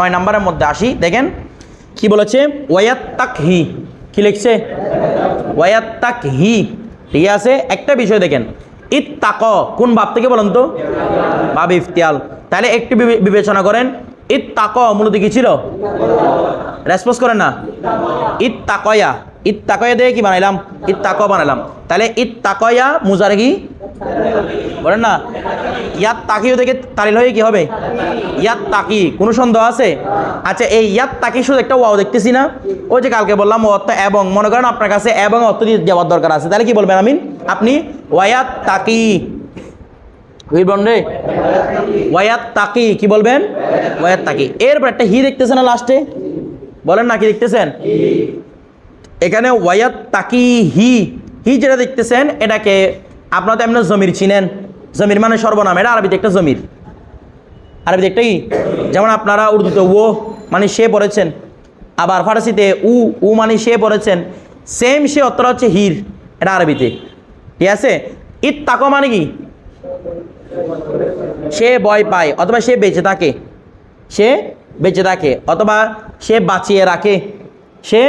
নয় নাম্বারের মধ্যে আসি, দেখেন। কি বলেছে? ওয়াত্তাক হি কি লিখছে? ওয়াত্তাক হি ঠিক আছে? একটা বিষয় দেখেন। ইত্তাক, কোন বাপ থেকে বলেন তো? বাব ইফতিয়াল। তাহলে একটু বিবে- বিবেচনা করেন। ইত্তাক মূলত কি ছিল? রেসপন্স করেন না। ইত্তাকয়া। ইত্তাকয়া দিয়ে কি বানাইলাম? ইত্তাক বানাইলাম। তাহলে ইত্তাকয়া মুজারে কি? বলেন না। ইয়াত তাকিও থেকে তালিল হয়ে কি হবে? ইয়াত তাকি কোনো সন্দেহ আছে? আচ্ছা এই ইয়াত তাকি শুধু একটা ওয়াও দেখতেছি না। ওই যে কালকে বললাম অর্থ এবং। মনে করেন আপনার কাছে এবং অর্থ দিয়ে দেওয়ার দরকার আছে। তাহলে কি বলবেন আমিন? আপনি ওয়াত তাকি বুঝবেন রে। তাকি কি বলবেন? ওয়াত তাকি এরপর একটা হি দেখতেছেন না লাস্টে? বলেন না কি দেখতেছেন? এখানে ওয়াত তাকি হি হি যেটা দেখতেছেন, এটাকে আপনারা তো এমন জমির চিনেন। জমির মানে সর্বনাম, এটা আরবিতে একটা জমির। আরবিতে একটা কি যেমন আপনারা উর্দুতে ও মানে সে পড়েছেন, আবার ফার্সিতে উ উ মানে সে পড়েছেন, সেম সে অর্থটা হচ্ছে হির, এটা আরবিতে। ঠিক আছে? ইত তাকো মানে কি? সে ভয় পায়, অথবা সে বেঁচে থাকে। সে বেঁচে থাকে, অথবা সে বাঁচিয়ে রাখে। সে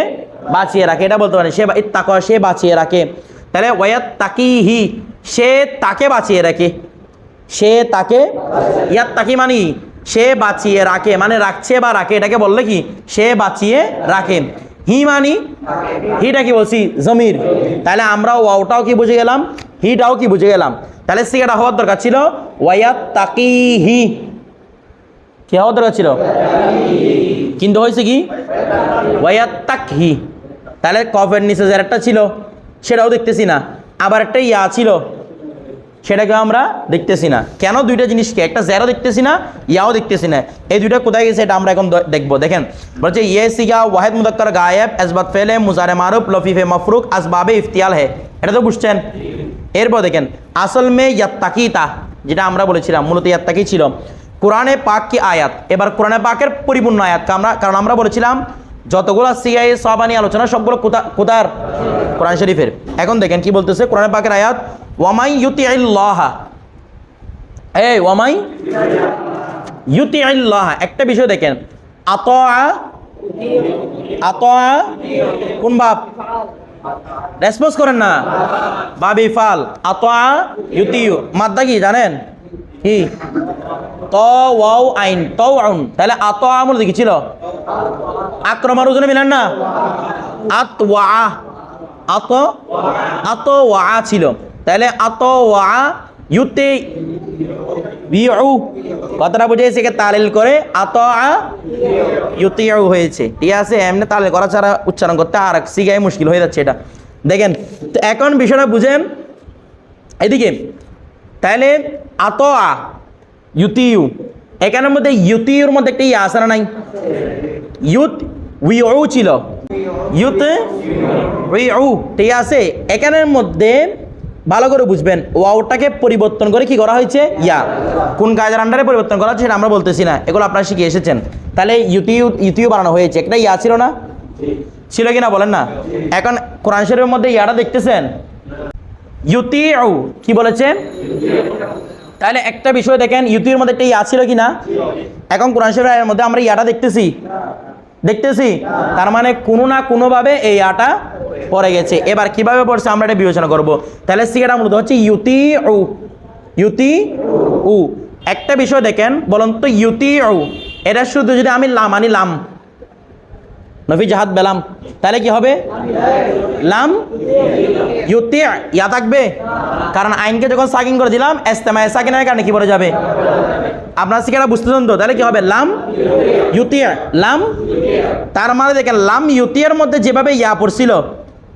বাঁচিয়ে রাখে, এটা বলতে পারে সে ইত্তাক সে বাঁচিয়ে রাখে। তাহলে ওয়াত তাকিহি সে তাকে বাঁচিয়ে রাখে। সে তাকে ইয়াত তাকি মানি সে বাঁচিয়ে রাখে মানে রাখছে বা রাখে, এটাকে বললে কি? সে বাঁচিয়ে রাখে। হি মানি, হিটা কি বলছি? জমির। তাহলে আমরা ওয়াওটাও কি বুঝে গেলাম? হিটাও কি বুঝে গেলাম? তাহলে সিগাটা হওয়ার দরকার ছিল ওয়াত তাকি হি কি হওয়ার দরকার ছিল? কিন্তু হয়েছে কি? ওয়াত তাকহি তাহলে কফের নিচে যে একটা ছিল, সেটাও দেখতেছি না। আবার একটা ইয়া ছিল সেটাকে আমরা দেখতেছি না। কেন দুইটা জিনিসকে? একটা জেরো দেখতেছি না, ইয়াও দেখতেছি না। এই দুইটা কোথায় গেছে এটা আমরা এখন দেখব। দেখেন, বলছে ইয়ে সিগা, ওয়াহেদ মুদক্কর গায়েব এসবাত ফেলে, মুজারে মারুফ, লফিফে মফরুক, আসবাবে ইফতিয়াল হে। এটা তো বুঝছেন? এরপর দেখেন, আসল মে ইয়াত্তাকি ইয়াত্তাকিতা, যেটা আমরা বলেছিলাম, মূলত ইয়াত্তাকি ছিল। কোরআনে পাক কি আয়াত? এবার কোরআনে পাকের পরিপূর্ণ আয়াত আমরা কারণ আমরা বলেছিলাম যতগুলো সিআই সবানি আলোচনা, সবগুলো কোথা কোথার কোরআন শরীফের। এখন দেখেন কি বলতেছে কোরআন পাকের আয়াত, ওয়ামাই ইউতি আল্লাহ এই, ওয়ামাই ইউতি আল্লাহ একটা বিষয় দেখেন আত আত কোন বাপ? রেসপন্স করেন না। বাবি ফাল আত ইউতিউ। মাদ্দা কি, জানেন? কি? ত, ওয়াও, আইন ত আউন তাহলে আত আমল দেখি ছিল? আক্রমণ ওজনে মিলেন না? আত ওয়া আত আত ওয়া ছিল। তাহলে আত ওয়া ইউতে কথাটা বুঝেছে কে তালিল করে আত আ হয়েছে। ঠিক আছে, এমনি তালিল করা ছাড়া উচ্চারণ করতে আর সিগাই মুশকিল হয়ে যাচ্ছে এটা। দেখেন, তো এখন বিষয়টা বুঝেন। এদিকে, তাহলে আত আ ইউতিউ। এখানের মধ্যে ইউতিউর মধ্যে একটা ইয়ে আসে না নাই? ইউথ উইউ ছিল ইউথ উইউ ঠিক আছে এখানের মধ্যে ভালো করে বুঝবেন। ওয়াওটাকে পরিবর্তন করে কি করা হয়েছে? ইয়া। কোন কাজের আন্ডারে পরিবর্তন করা হচ্ছে সেটা আমরা বলতেছি না। এগুলো আপনারা শিখে এসেছেন। তাহলে ইউটিউ ইউটিউ বানানো হয়েছে। একটা ইয়া ছিল না? ছিল কি না বলেন না? এখন কোরআন শরীফের মধ্যে ইয়াটা দেখতেছেন? ইউতিউ, কি বলেছে? তাহলে একটা বিষয় দেখেন ইউটিউবের মধ্যে একটা ইয়া ছিল কি না এখন কোরআন শরীফের মধ্যে আমরা ইয়াটা দেখতেছি। দেখতেছি? তার মানে কোনো না কোনোভাবে এই আটা পড়ে গেছে। এবার কীভাবে পড়ছে আমরা এটা বিবেচনা করব। তাহলে সিগাটা মূলত হচ্ছে ইউতি উ ইউতি উ একটা বিষয় দেখেন, বলুন তো ইউতি উ এটা শুধু যদি আমি লাম আনি, লাম। নফি জাহাদ বেলাম। তাহলে কি হবে? লাম। ইউতি ইয়া থাকবে? কারণ আইনকে যখন সাকিং করে দিলাম, এস্তেমায় সাকিনের কারণে কি পড়ে যাবে? আপনার শিখাটা বুঝতেছেন তো? তাহলে কি হবে? লাম ইউতিয়া লাম? তার মানে দেখেন, লাম ইউতিয়ার মধ্যে যেভাবে ইয়া পড়ছিল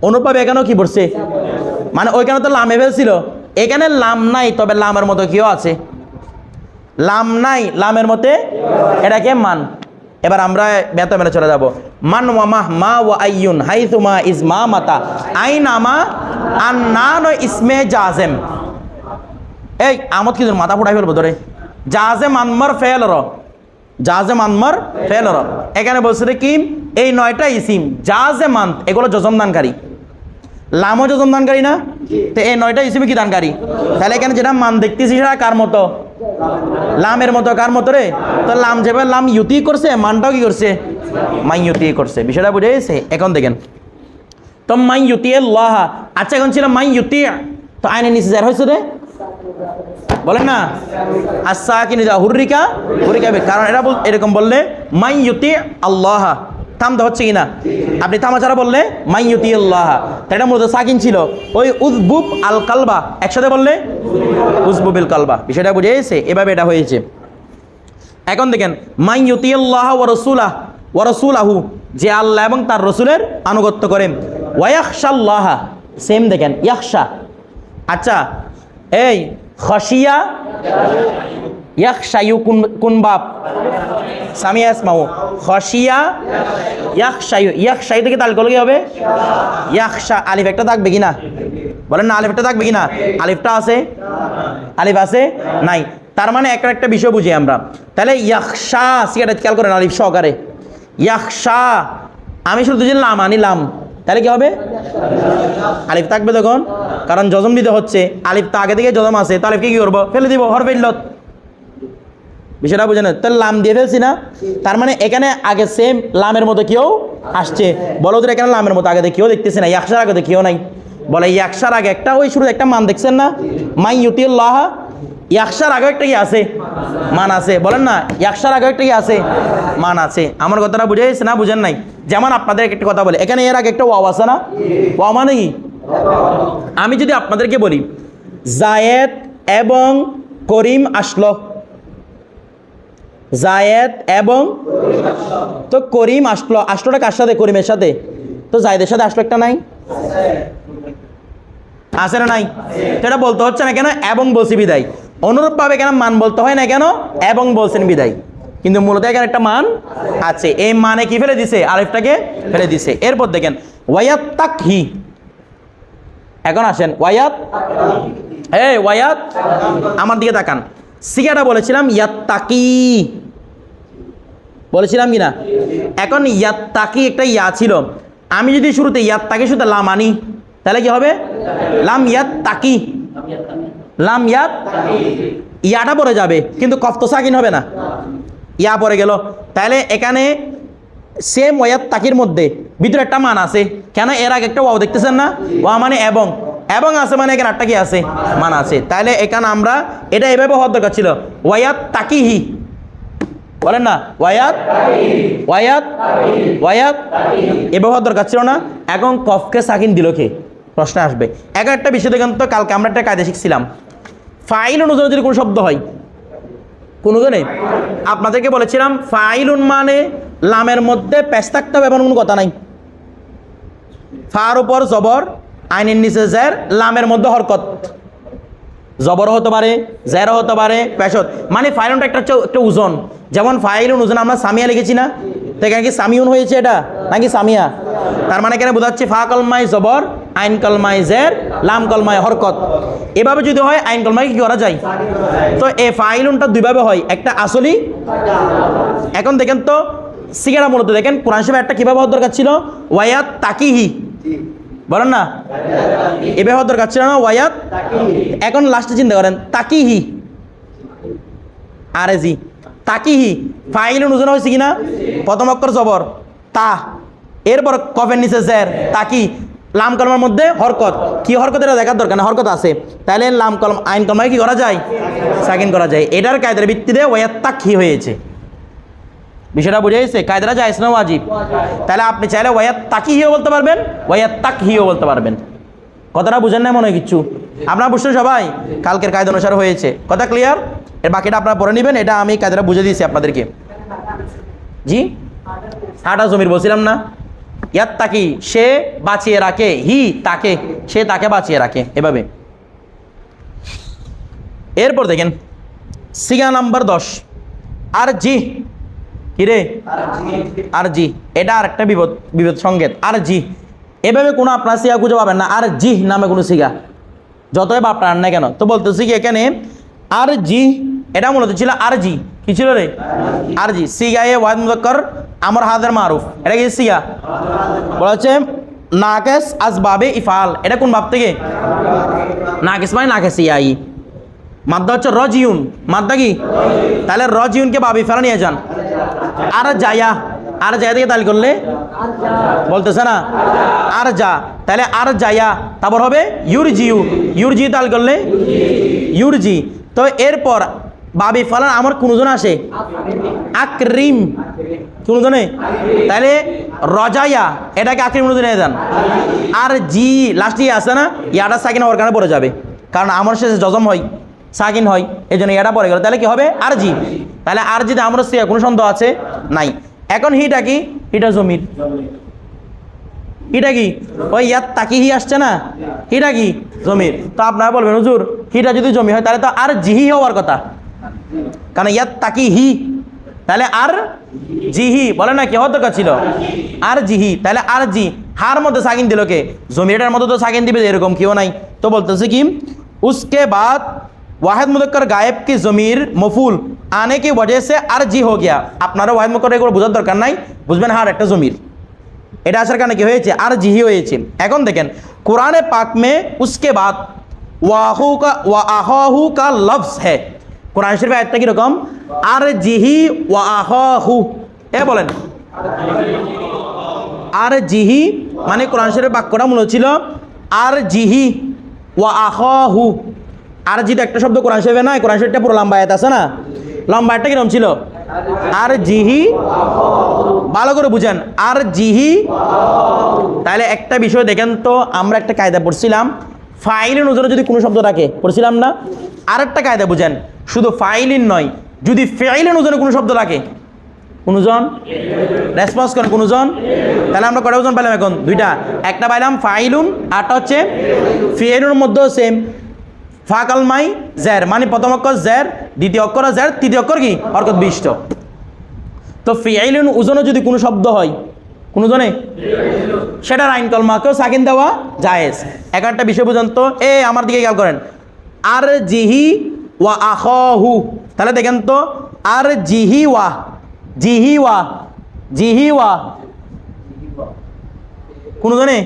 অনুপাবে এখানেও কি পড়ছে? মানে ওইখানে তো লামে ফেলছিল। এখানে লাম নাই, তবে লামের মতো কেউ আছে? লাম নাই, লামের মতে এটাকে মান। এবার আমরা বেতা মেরে চলে যাব। মান ওয়া মাহ, মা ওয়া আইয়ুন হাইথুমা ইজ মা মাতা। আইন আমা আর নান ইসমে জাজেম। এই আমত কি মাথা ফুটাই ফেলব ধরে জাহাজে মানমার ফেল র। জাহাজে মানমার ফেল র। এখানে বলছে রে কি? এই নয়টা ইসিম জাহাজে মান এগুলো যজম দানকারী লামও যজম দানকারী না তো এই নয়টা ইসিমে কি দানকারী? তাহলে এখানে যেটা মান দেখতেছি সেটা কার মতো? লামের মতো কার মতো রে? তো লাম যেভাবে লাম ইউতি করছে মানটাও কি করছে? মাই ইউতি করছে। বিষয়টা বুঝে গেছে? এখন দেখেন। তো মাই ইউতি আল্লাহ। আচ্ছা এখন ছিল মাই ইউতি। তো আইনে নিচে যার হয়েছে রে? বলেন না? আচ্ছা কিনে যা হুরিকা হুরিকা। কারণ এরা বল এরকম বললে, মাই ইউতি আল্লাহ। থামতে হচ্ছে কিনা আপনি থামা ছাড়া বললে, মাই ইউতি আল্লাহ। তা এটা মূলত সাকিন ছিল। ওই উজবুব আল কালবা একসাথে বললে উজবুব উজবুবিল কালবা বিষয়টা বুঝে গেছে? এভাবে এটা হয়েছে। এখন দেখেন, মাই ইউতি আল্লাহ ও রসুলাহ। ও রসুলাহু, যে আল্লাহ এবং তার রসুলের আনুগত্য করেন। ওয়াকশাল্লাহ সেম দেখেন ইয়াকশা আচ্ছা এই খসিয়া ইয়াকশায়ু কোন বাপ? সামিয়া আসমাউ খসিয়া ইয়াকশায়ু ইয়াকশায়ু থেকে তাল করলে হবে? ইয়াকশা আলিফ একটা থাকবে কি না? বলেন না, আলিফটা থাকবে কি আলিফটা আছে? আলিফ আছে? নাই। তার মানে একটা একটা বিষয় বুঝি আমরা। তাহলে ইয়াকশা সিগারেট খেয়াল করেন আলিফ সহকারে। ইয়াকশা আমি শুধু যে লাম আনিলাম তাহলে কি হবে? আলিফ থাকবে তখন? কারণ জজম দিতে হচ্ছে। আলিফ তো আগে থেকে জজম আছে, তো আলিফকে কি করব? ফেলে দিব, হর ফেললত বিষয়টা বুঝে না তাহলে লাম দিয়ে ফেলছি না? তার মানে এখানে আগে সেম লামের মতো কেউ আসছে। বলো তোর এখানে লামের মতো আগে কেউ দেখতেছে না একশার আগে কেউ নাই। বলে একশার আগে একটা, ওই শুরু একটা মান দেখছেন না? মাই ইউটিউল্লাহ একশার আগে একটা কি আছে? মান আছে। বলেন না একশার আগে একটা কি আছে? মান আছে। আমার কথাটা বুঝে গেছে না বুঝেন নাই? যেমন আপনাদের একটা কথা বলে, এখানে এর আগে একটা ওয়াও আছে না? ওয়া মানে কি? আমি যদি আপনাদেরকে বলি, জায়েদ এবং করিম আসলো। জায়েদ এবং তো করিম আসলো। আসলোটা কার সাথে? করিমের সাথে। তো জায়েদের সাথে আসলো একটা নাই? আছে না নাই? এটা বলতে হচ্ছে না কেন? এবং বলছি বিদায়। অনুরূপভাবে কেন মান বলতে হয় না কেন? এবং বলছেন বিদায়। কিন্তু মূলত এখানে একটা মান আছে। এই মানে কি ফেলে দিছে? আলিফটাকে ফেলে দিছে। এরপর দেখেন ওয়াত তাক হি এখন আসেন ওয়াত এই ওয়াত আমার দিকে তাকান। সিগাটা বলেছিলাম, ইয়াত্তাকি। বলেছিলাম কি না? এখন ইয়াত্তাকি একটা ইয়া ছিল। আমি যদি শুরুতে ইয়াত ইয়াত্তাকি শুধু লাম আনি তাহলে কি হবে? লাম ইয়াত তাকি লাম ইয়াদ ইয়াটা পরে যাবে, কিন্তু কফত সাকিন হবে না। ইয়া পরে গেল। তাহলে এখানে সেম ওয়াদ তাকির মধ্যে ভিতরে একটা মান আছে। কেন এর আগে একটা ওয়াও দেখতেছেন না? ওয়া মানে এবং। এবং আছে মানে এখানে একটা কি আছে? মান আছে। তাহলে এখানে আমরা এটা এভাবে হওয়ার দরকার ছিল। ওয়াত তাকিহি। বলেন না ওয়াদ ওয়াদ ওয়াদ এভাবে হওয়ার দরকার ছিল না। এখন কফকে সাকিন দিল কে? প্রশ্ন আসবে। একটা বিষয় দেখেন তো কালকে আমরা একটা কায়দা শিখছিলাম। ফাইল অনুযায়ী যদি কোনো শব্দ হয়, কোনো নেই আপনাদেরকে বলেছিলাম, ফাইলুন মানে লামের মধ্যে প্যাচ থাকতে হবে, এমন কোনো কথা নাই। ফার উপর জবর, আইনের নিচে জের, লামের মধ্যে হরকত। জবর হতে পারে, জেরও হতে পারে পেশত মানে ফাইলুনটা একটা হচ্ছে একটা ওজন। যেমন ফাইলুন ওজন আমরা সামিয়া লিখেছি না? তো এখানে কি সামিউন হয়েছে এটা? নাকি সামিয়া? তার মানে এখানে বোঝাচ্ছে ফা কলমায় জবর আইন কলমায় জের লাম কলমায় হরকত। এভাবে যদি হয়, আইন কলমায় কি করা যায়? তো এ ফাইলুনটা দুইভাবে হয়, একটা আসলি, এখন দেখেন তো, সিগারা মূলত দেখেন, কোরআন শিবে একটা কীভাবে হওয়ার দরকার ছিল? ওয়ায়াত তাকিহি। বলেন না? এভাবে হওয়ার দরকার ছিল না, ওয়ায়াত এখন লাস্টে চিন্তা করেন, তাকিহি। আরে জি, তাকিহি। ফাইল অনুযায়ী হয়েছে কিনা? প্রথম অক্ষর জবর, তা। এরপর কফের নিচে জের, তাকি। লাম কলমের মধ্যে হরকত। কি হরকত এটা দেখার দরকার? না, হরকত আছে। তাহলে লাম কলম, আইন কলমায় কি করা যায়? সাকিন করা যায়। এটার কায়দার ভিত্তিতে ওয়াত তাকি হয়েছে। বিষয়টা বুঝে গেছে? কায়দারা যায় না ওয়াজিব? তাহলে আপনি চাইলে ওয়াত তাকি হিও বলতে পারবেন ওয়াত তাক হিও বলতে পারবেন। কথাটা বুঝেন না মনে হয় কিচ্ছু আপনারা বুঝছেন সবাই? কালকের কায়দা অনুসার হয়েছে। কথা ক্লিয়ার এর বাকিটা আপনারা পড়ে নেবেন, এটা আমি কায়দাটা বুঝে দিয়েছি আপনাদেরকে। জি? হাটা জমির বলছিলাম না? ইয়াত তাকি সে বাঁচিয়ে রাখে, হি তাকে, সে তাকে বাঁচিয়ে রাখে, এভাবে। এরপর দেখেন, সিগা নাম্বার দশ আর জি কিরে? আর জি এটা আর একটা বিপদ বিপদ সংকেত আর জি এভাবে কোনো আপনার সিগা খুঁজে পাবেন না আর জি নামে কোনো সিগা। যতই বাপ না কেন, তো বলতেছি কি এখানে আর জি এটা মূলত ছিল আর জি কি ছিল রে? আর জি সিগা এ ওয়াদ আমার হাদের মারুফ, এটা কি সিগা বলা হচ্ছে নাকেস আসবাবে ইফাল। এটা কোন বাপ থেকে? নাকেস মানে নাকেস ইয়াই মাদ্দা হচ্ছে রজিউন। মাদ্দা কি? তাহলে রজিউনকে বাবি ফেলা নিয়ে যান। আর যায়া আর জায়গা থেকে তাল করলে? বলতেছে না? আর যা। তাহলে আর যায়া তারপর হবে ইউরজিউ। ইউরজি তাল করলে? ইউরজি। তো এরপর বাবি ফালান আমার কোনজন আসে? আকরিম। কোনজনে তাহলে রজাইয়া, এটাকে আকরিম কোনজনে যান। আর জি লাস্টে আছে না? ইয়াটা সাকিন হওয়ার কারণে পড়ে যাবে। কারণ আমার শেষে জজম হয়, সাকিন হয় এই জন্য এটা পড়ে গেল। তাহলে কি হবে? আর জি। তাহলে আর জিতে আমার সে কোনো সন্দেহ আছে? নাই। এখন হিটা কি? হিটা জমির। হিটা কি? ওই ইয়ার তাকি হি আসছে না? হিটা কি? জমির। তো আপনারা বলবেন, হুজুর, হিটা যদি জমি হয়, তাহলে তো আর জিহি হওয়ার কথা। কারণ ইয়ার তাকি হি তাহলে আর জিহি বলে না কি হওয়ার দরকার ছিল আর জিহি তাহলে আর জি হার মধ্যে সাকিন দিল কে জমিটার মধ্যে তো সাকিন দিবে এরকম কেউ নাই তো বলতেছে কি उसके बाद वाहिद मुदक्कर गायब की ज़मीर मफूल आने की वजह से আর জি हो गया আপনারা ওয়াহিদ মুদক্কর এগুলো বোঝার দরকার নাই বুঝবেন হার একটা জমির এটা আসার কারণে কি হয়েছে আর জিহি হয়েছে এখন দেখেন কোরআনে পাক মে উসকে বাদ ওয়াহু কা ওয়া আহাহু কা লফজ হ্যাঁ কোরআন শরীফে আয়াতটা কীরকম? আর জিহি ওয়া আহাহু এ বলেন। আর জিহি মানে কোরআন শরীফের বাক্যটা মূলত ছিল আর জিহি ওয়া আহাহু আর জিতে একটা শব্দ কোরআন শরীফে নয় কোরআন শরীফটা পুরো লম্বা আয়াত আছে না? লম্বা আয়াতটা কীরকম ছিল? আর জিহি ভালো করে বুঝেন। আর জিহি তাহলে একটা বিষয় দেখেন তো, আমরা একটা কায়দা পড়ছিলাম। ফাইলের ওজনে যদি কোনো শব্দ থাকে, পড়ছিলাম না? আর একটা কায়দা বুঝেন, শুধু ফাইলিন নয়, যদি ফাইলিন ওজনে কোনো শব্দ রাখে কোনজন? রেসপন্স করেন, কোনজন? তাহলে আমরা কটা ওজন পাইলাম এখন? দুইটা। একটা পাইলাম ফাইলুন, আরটা হচ্ছে ফিয়েলুর মধ্যেও সেম ফাকাল মাই জের মানে প্রথম অক্ষর জের দ্বিতীয় অক্ষর জের তৃতীয় অক্ষর কি? অর্কত বিষ্ট তো ফিয়াইলুন ওজনে যদি কোনো শব্দ হয় কোনো জনে সেটার আইন কলমাকেও সাকিন দেওয়া জায়েজ। এক একটা বিষয় পর্যন্ত, এ, আমার দিকে খেয়াল করেন। আর জিহি ওয়া আহু তাহলে দেখেন তো আর জিহি ওয়া জিহি ওয়া জিহি ওয়া। কোনো জনে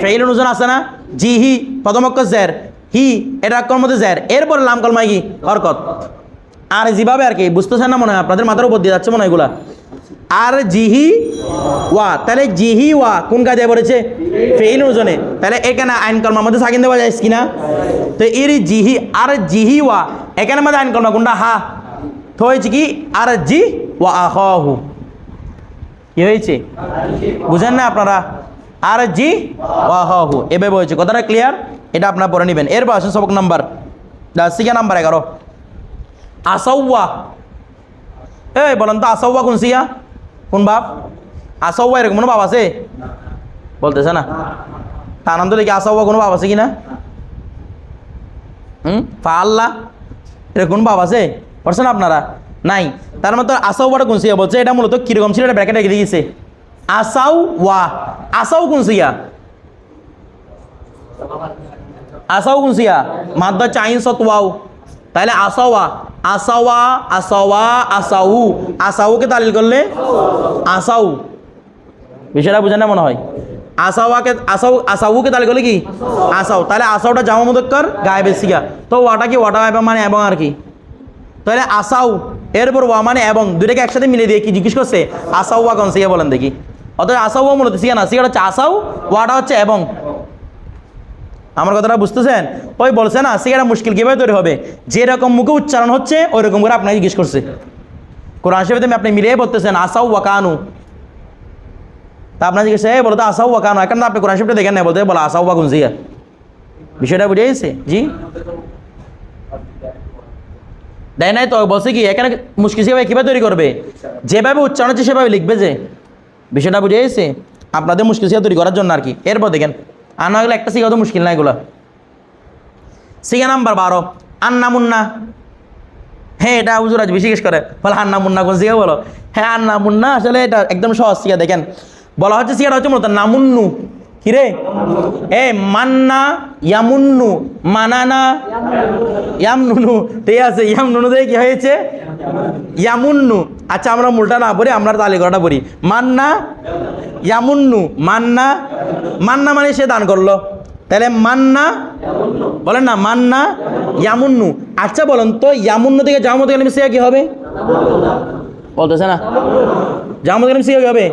ফেইলুন ওজন আছে না? জিহি, প্রথম অক্ষর জের, হি, এটা অক্ষর মধ্যে জের, এরপর লাম কলমাই কি হরকত। আর যেভাবে আর কি, বুঝতেছেন না মনে হয়? আপনাদের মাথার উপর দিয়ে যাচ্ছে মনে হয় এগুলা। আর জিহি ওয়া। তাহলে জিহি ওয়া, কোন কাজে পড়েছে? ফেইল ওজনে। তাহলে এখানে আইন কলমার মধ্যে সাকিন দেওয়া যায় কি না তো এর জিহি, আর জিহি ওয়া, এখানে মধ্যে আইন কলমা কোনটা? হা। তো হয়েছে কি? আর জি ওয়া আহু কি হয়েছে? বুঝেন না আপনারা? আর জি ওয়া হু এভাবে হয়েছে। কথাটা ক্লিয়ার এটা আপনারা পড়ে নেবেন। এরপর আসেন সবক নাম্বার। সিগা নাম্বার এগারো। আসাউয়া। এই, বলেন তো আসাউয়া কোন সিয়া কোন বাপ? আসাউয়া এরকম কোনো বাপ আছে? বলতেছে না। তা আনন্দ দেখি আসাউয়া কোনো বাপ আছে কি না? হুম? ফাল্লা এরকম কোন বাপ আছে? পড়ছেন আপনারা? নাই। তার মতো আসাউয়াটা কোন সিয়া বলছে? এটা মূলত কীরকম ছিল? এটা ব্র্যাকেটে রেখে দিয়েছে আসাউ ওয়া। আসাউ কোন সিয়া? আসাও কোন সিয়া? মাদ্দা চাইন সত ওয়াও। তাহলে আসাওয়া আসাওয়া আসাওয়া, আসাউ। আসাউকে তালিল করলে? আসাউ। বিষয়টা বুঝে না মনে হয়? আসাওয়াকে আসাউ আসাউকে তালিল করলে কি? আসাউ। তাহলে আসাউটা জামা মুদক্কর গায়েবের সিগা তো ওয়াটা কি? ওয়াটা গায়েব মানে এবং আর কি? তাহলে আসাউ, এরপর ওয়া মানে এবং। দুটাকে একসাথে মিলে দিয়ে কি জিজ্ঞেস করছে? আসাউ ওয়া কোন? সিয়া বলেন দেখি। অতএব আসাউ ওয়া মূলত সিয়া না সিয়াটা হচ্ছে আসাউ, ওয়াটা হচ্ছে এবং। আমার কথাটা বুঝতেছেন? ওই বলছে না সিগারা মুশকিল কীভাবে তৈরি হবে? যেরকম মুখে উচ্চারণ হচ্ছে ওই রকম করে আপনাকে জিজ্ঞেস করছে। কোরআন শরীফে আপনি মিলিয়ে বলতেছেন, আসাউ ওয়াকানু তা আপনার জিজ্ঞেস এই বলতো আসাউ ওয়াকানু এখন আপনি কোরআন শরীফটা দেখেন না বলতে বলো, আসাউ ওয়াকুন জিয়া। বিষয়টা বুঝে গেছে? জি? দেয় নাই তো, বলছে কি, এখানে মুশকিল সেভাবে কীভাবে তৈরি করবে? যেভাবে উচ্চারণ হচ্ছে, সেভাবে লিখবে যে। বিষয়টা বুঝে গেছে? আপনাদের মুশকিল তৈরি করার জন্য আর কি। এরপর দেখেন। আর না হলে একটা সিগা তো মুশকিল না এগুলো। সিগা নাম্বার বারো, আন্না মুন্না। হ্যাঁ এটা হুজুর আজ বিশেষ করে। বলে, আন্না মুন্না কোন সিগা বলো? হ্যাঁ আন্না মুন্না আসলে এটা একদম সহজ সিগা, দেখেন। বলা হচ্ছে সিগাটা হচ্ছে মূলত নামুন্নু। কিরে? এ, মান্না ইয়ামুন্নু, মানানা ইয়ামনুনু ঠিক আছে, ইয়ামনুনু দিয়ে কি হয়েছে? ইয়ামুন্নু। আচ্ছা আমরা মূলটা না পড়ি, আমরা তালিকাটা পড়ি। মান্না ইয়ামুন্নু, মান্না মান্না মানে সে দান করল। তাহলে মান্না, বলেন না, মান্না ইয়ামুন্নু। আচ্ছা বলেন তো, ইয়ামুন্নু থেকে জামত কালিম সিয়া কি হবে? বলতেছে না? জামত কালিম কি হবে?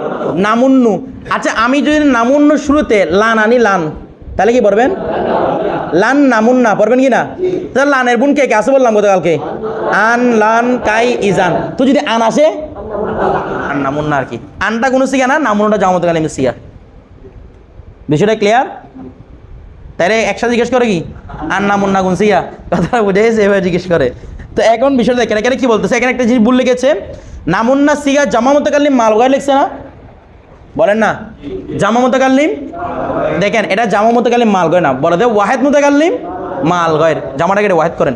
নামুন্নু। আচ্ছা আমি যদি নামুন্নু শুরুতে লান আনি, লান, তাহলে কি পড়বেন? লান নামুন না পড়বেন কি না? তাহলে লানের বোন কে কে আছে বললাম গতকালকে? আন, লান, কাই, ইজান। তো যদি আন আসে? আন নামুন না আর কি। আনটা কোনো সিয়া না নামুনটা জামত কালিম সিয়া। বিষয়টা ক্লিয়ার তাহলে একসাথে জিজ্ঞেস করে কি? আর না মুন্না গুনসিয়া কথা বুঝে এভাবে জিজ্ঞেস করে। তো এখন বিষয়টা দেখেন, এখানে কি বলতেছে? এখানে একটা জিনিস ভুল লিখেছে। নামুন্না সিগা জামা মতকাল্লিম মালগায় লিখছে না? বলেন না। জামা মতকাল্লিম দেখেন, এটা জামা মতকাল্লিম মালগয় না। বলে দে ওয়াহেদ মতকাল্লিম মালগয়ের জামাটাকে এটা ওয়াহেদ করেন।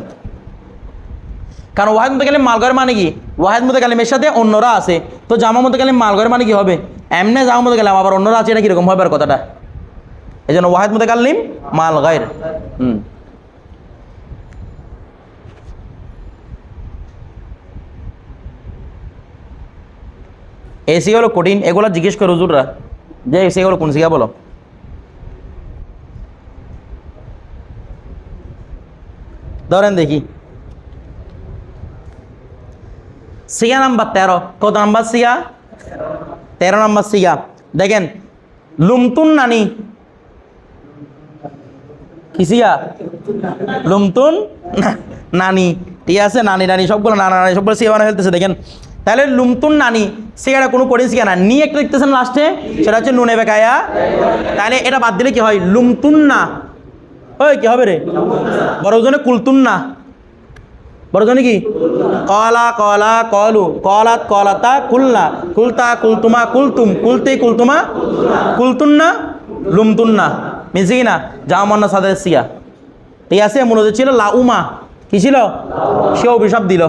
কারণ ওয়াহেদ মতকালিম মালগয়ের মানে কি? ওয়াহেদ মতকালিমের সাথে অন্যরা আছে। তো জামা মতকালিম মালগয়ের মানে কি হবে? এমনি জামা মতো মতকালিম আবার অন্যরা আছে, এটা কীরকম হবে আর কথাটা? এই জন্য ওয়াহেদ মুতাকাল্লিম মাল গায়ের। হুম। এই হলো কঠিন, এগুলো জিজ্ঞেস করে হুজুররা। যে এই হলো কোন সিগা বলো। ধরেন দেখি। সিগা নাম্বার তেরো। কত নাম্বার সিগা তেরো নাম্বার সিগা দেখেন, লুমতুন নানি। কিসিয়া লুমতুন নানি। ঠিক আছে, নানি নানি, সবগুলো নানা নানি সবগুলো সিয়া বানা ফেলতেছে, দেখেন। তাহলে লুমতুন নানি সিগাটা কোনো কঠিন সিগা না। নি একটা দেখতেছেন লাস্টে সেটা হচ্ছে নুনে বেকায়া। তাহলে এটা বাদ দিলে কি হয়? লুমতুন না। ওই, কি হবে রে? বড় ওজনে কুলতুন না। বড় জনে কি? কলা কলা, কলু। কলাত, কলাতা কুলনা কুলতা, কুলতুমা, কুলতুম। কুলতে কুলতুমা? কুলতুন্না লুমতুন্না মিলছে কি না? জামান্না সাদের সিয়া ঠিক আছে মূলত ছিল লাউমা। কি ছিল? সে অভিশাপ দিল।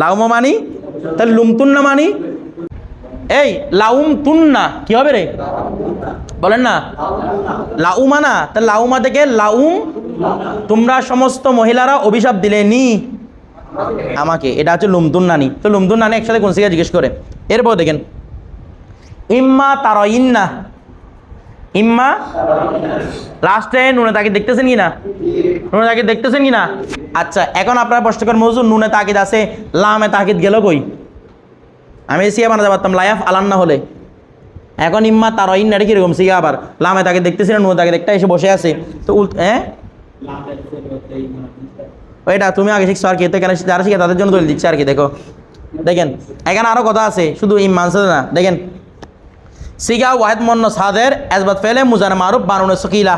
লাউমা মানি? তাহলে লুমতুন্না মানি? এই লাউম তুন্না কি হবে রে? বলেন না। লাউমা না তা লাউমা থেকে লাউম, তোমরা সমস্ত মহিলারা অভিশাপ দিলে নি। আমাকে, এটা হচ্ছে লুমতুন নানি তো লুমতুন নানি একসাথে কোন সিগা জিজ্ঞেস করে? এরপর দেখেন। ইম্মা তার ইন্না ইম্মা লাস্টে নুনে তাকে দেখতেছেন কি না? নুনে তাকে দেখতেছেন কি না? আচ্ছা এখন আপনার প্রশ্ন করেন মজুর নুনে তাকিদ আছে, লামে তাকিদ গেল কই? আমি সিয়া বানাতে পারতাম লাইফ আলান না হলে। এখন ইম্মা তার ইন্না এটা কীরকম? সিগা আবার লামে তাকে দেখতেছি না তাকে দেখতে এসে বসে আছে। তো হ্যাঁ ওইটা তুমি আগে শিখছো আর কি, তো এখানে যারা শিখে তাদের জন্য দলিল দিচ্ছে আর কি, দেখো। দেখেন, এখানে আরও কথা আছে, শুধু সাথে না। দেখেন, সিগা ওয়াহেদ মন্ন সাদের এজবাত ফেলে মুজান মারুফ বানুনে সকিলা।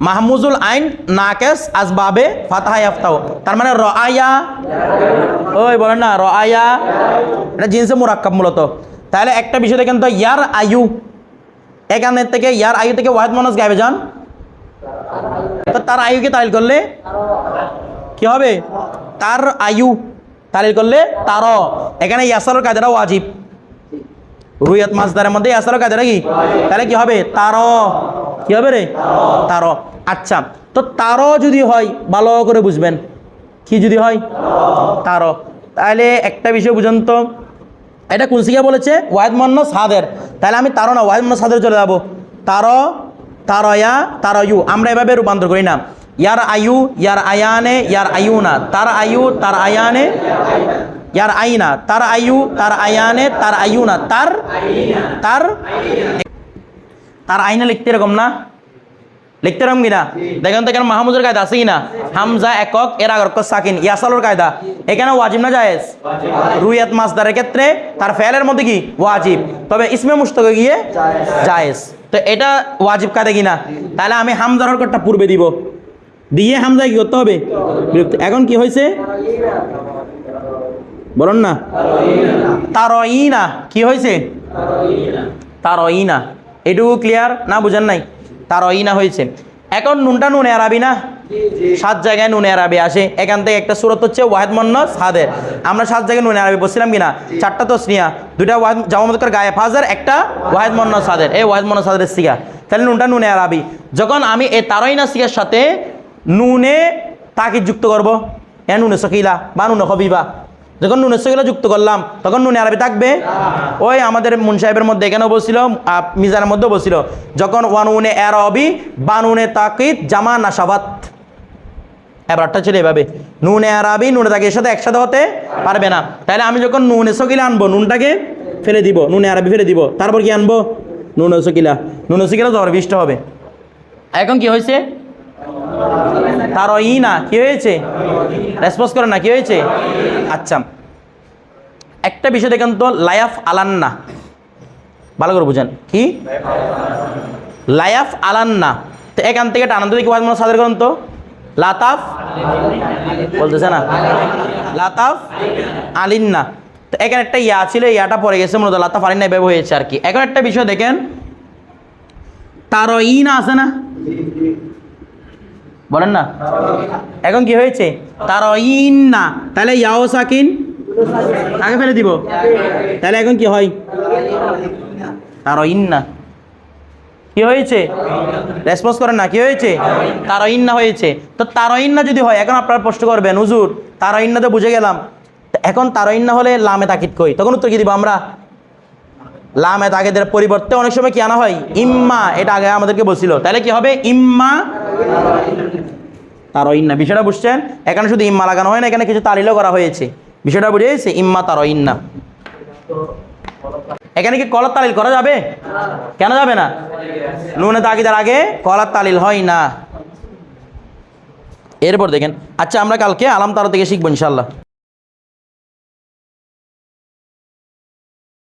মাহমুজুল আইন নাকেস আসবাবে ফাতাহা ইয়াফতাও তার মানে রআয়া। ওই বলেন না, রআয়া। এটা জিন্সে মুরাক্কাব মূলত। তাহলে একটা বিষয় দেখেন তো, ইয়ার আয়ু। এখানে থেকে ইয়ার আয়ু থেকে ওয়াহেদ মনস গাইবে যান। তো তার আয়ুকে তালিল করলে কি হবে? তার আয়ু তালিল করলে তার। এখানে ইয়াসারের কাজটা ওয়াজিব। রুইয়াত মাছদারের মধ্যে ইয়াসারের কাজটা কি? তাহলে কি হবে? তার। কি হবে রে? তার। আচ্ছা তো তার যদি হয়, ভালো করে বুঝবেন। কি যদি হয়? তার। তাহলে একটা বিষয় বুঝুন তো। এটা কোন বলেছে? ওয়াহেদ মন্ন সাদের। তাহলে আমি তারও না ওয়াহেদ মন্ন সাদের চলে যাব। তারো তারয়া তারয়ু আমরা এভাবে রূপান্তর করি না। ইয়ার আয়ু, ইয়ার আয়ানে, ইয়ার আয়ু না তার আয়ু, তার আয়ানে, ইয়ার আইনা তার আয়ু, তার আয়ানে, তার আয়ু না তার তার তার আইনা লিখতে এরকম না? লিখতে এরকম কিনা? দেখেন তো এখানে মাহমুদের কায়দা আছে কিনা? হামজা একক, এর আগর সাকিন। ইয়াসালোর কায়দা। এখানে ওয়াজিব না জায়েজ? রুইয়াত মাসদারের ক্ষেত্রে তার ফেলের মধ্যে কি? ওয়াজিব। তবে ইসমে মুস্তকে গিয়ে জায়েজ। তো এটা ওয়াজিব কায়দা কিনা? তাহলে আমি হামজার হরকতটা পূর্বে দিব। দিয়ে হামজায় কি করতে হবে? এখন কি হয়েছে? বলুন না। তারইনা। কি হয়েছে? তারইনা। এটুকু ক্লিয়ার না, বুঝেন নাই। তারইনা হয়েছে। এখন নুনটা নুনে আরাবি না? সাত জায়গায় নুনে আরাবি আসে। এখান থেকে একটা সুরত হচ্ছে ওয়াহেদ মন্ন সাদের আমরা সাত জায়গায় নুনে আরাবি বলছিলাম কিনা? চারটা তসনিয়া। দুইটা ওয়াহেদ জামামতকর গায়ে ফাজার, একটা ওয়াহেদ মন্ন সাদের এই ওয়াহেদ মন্ন সাদের সিগা। তাহলে নুনটা নুনে আরাবি। যখন আমি এই তারইনা সিগার সাথে নুনে তাকে যুক্ত করব। এ নুনে সকিলা বা নুনে হবিবা যখন নুনের সকিলা যুক্ত করলাম। তখন নুনে আরবি থাকবে? ওই আমাদের মুন সাহেবের মধ্যে এখানেও বলছিল আহ, মিজানের মধ্যেও বলছিল যখন ওয়ান ওয়ানুনে এরবি বানুনে তাকিদ জামা নাসাবাত এবারটা ছিল এভাবে। নুনে আরবি নুনে তাকে এর সাথে একসাথে হতে পারবে না। তাহলে আমি যখন নুনে সকিলা আনব নুনটাকে ফেলে দিব নুনে আরবি ফেলে দিব তারপর কি আনব? নুনে সকিলা নুনে সকিলা জ্বর বৃষ্ট হবে। এখন কি হয়েছে? তার ই না, কি হয়েছে? রেসপন্স করে না, কি হয়েছে? আচ্ছা। একটা বিষয় দেখেন তো, লায়াফ আলান্না। ভালো করে বুঝেন। কি? লায়াফ আলান্না। তো এখান থেকে আনন্দ দিকে মনে সাদের করুন তো। লাতাফ বলতেছে না। লাতাফ আলিন্না। তো এখানে একটা ইয়া ছিল ইয়াটা পড়ে গেছে, মূলত লাতাফ আলিন্না এভাবে হয়েছে আর কি। এখন একটা বিষয় দেখেন। তার ই না আছে না? বলেন না। এখন কি হয়েছে? তার ইন না তাহলে ইয়াও সাকিন? আগে ফেলে দিব। তাহলে এখন কি হয়? তার ইন না কি হয়েছে? রেসপন্স করেন না। কি হয়েছে? তার ইন্না হয়েছে। তো তার ইন্না যদি হয়, এখন আপনারা প্রশ্ন করবেন, হুজুর তার ইন্না তো বুঝে গেলাম। এখন তার ইন্না হলে লামে তাকিদ কই? তখন উত্তর কি দিব আমরা? লামে তাকিদের পরিবর্তে অনেক সময় কি আনা হয়? ইম্মা, এটা আগে আমাদেরকে বলছিল। তাহলে কি হবে? ইম্মা তার ইন্না বিষয়টা বুঝছেন? এখানে শুধু ইম্মা লাগানো হয় না, এখানে কিছু তালিলও করা হয়েছে। বিষয়টা বুঝেছে ইম্মা তার ইন্না এখানে কি কলার তালিল করা যাবে? কেন যাবে না? নুনে তাগিদার আগে কলার তালিল হয় না। এরপর দেখেন। আচ্ছা আমরা কালকে আলাম তারা থেকে শিখব ইনশাল্লাহ